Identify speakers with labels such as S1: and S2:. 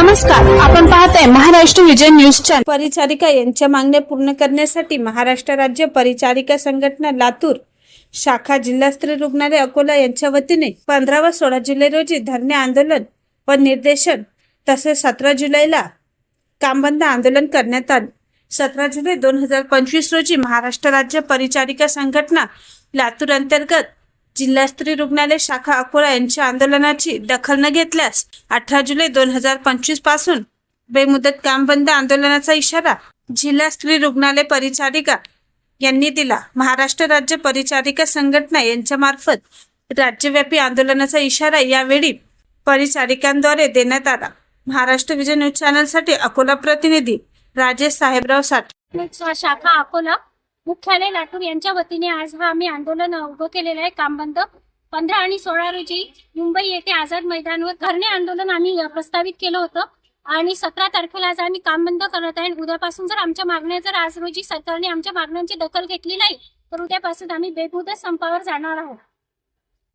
S1: नमस्कार आपण पाहताय महाराष्ट्र विजय न्यूज चॅनल परिचारिका यांच्या मागण्या पूर्ण करण्यासाठी महाराष्ट्र राज्य परिचारिका संघटना लातूर शाखा जिल्हा स्त्री रुग्णालय अकोला यांच्या वतीने पंधरा व सोळा जुलै रोजी धरणे आंदोलन व निर्देशन तसेच सतरा जुलैला कामबंद आंदोलन करण्यात आले. सतरा जुलै दोन हजार पंचवीस रोजी महाराष्ट्र राज्य परिचारिका संघटना लातूर अंतर्गत जिल्हा स्त्री रुग्णालय शाखा अकोला यांच्या आंदोलनाची दखल न घेतल्यास अठरा जुलै दोन हजार पंचवीसपासून बेमुदत काम बंद आंदोलनाचा इशारा जिल्हा स्त्री रुग्णालय परिचारिका यांनी दिला. महाराष्ट्र राज्य परिचारिका संघटना यांच्यामार्फत राज्यव्यापी आंदोलनाचा इशारा यावेळी परिचारिकांद्वारे देण्यात आला. महाराष्ट्र विजय न्यूज चॅनलसाठी अकोला प्रतिनिधी राजेश साहेबराव साठ.
S2: शाखा अकोला. मुख्यालय लातूर यांच्या वतीने आज हा आम्ही आंदोलन उभं केलेलं आहे. काम बंद. पंधरा आणि सोळा रोजी मुंबई येथे आझाद मैदानवर धरणे आंदोलन आम्ही प्रस्तावित केलं होतं. आणि सतरा तारखेला आज आम्ही काम बंद करत आहे. उद्यापासून जर आमच्या मागण्या जर आज रोजी सरकारने आमच्या मागण्यांची दखल घेतली नाही तर उद्यापासून आम्ही बेमुदत संपावर जाणार आहोत.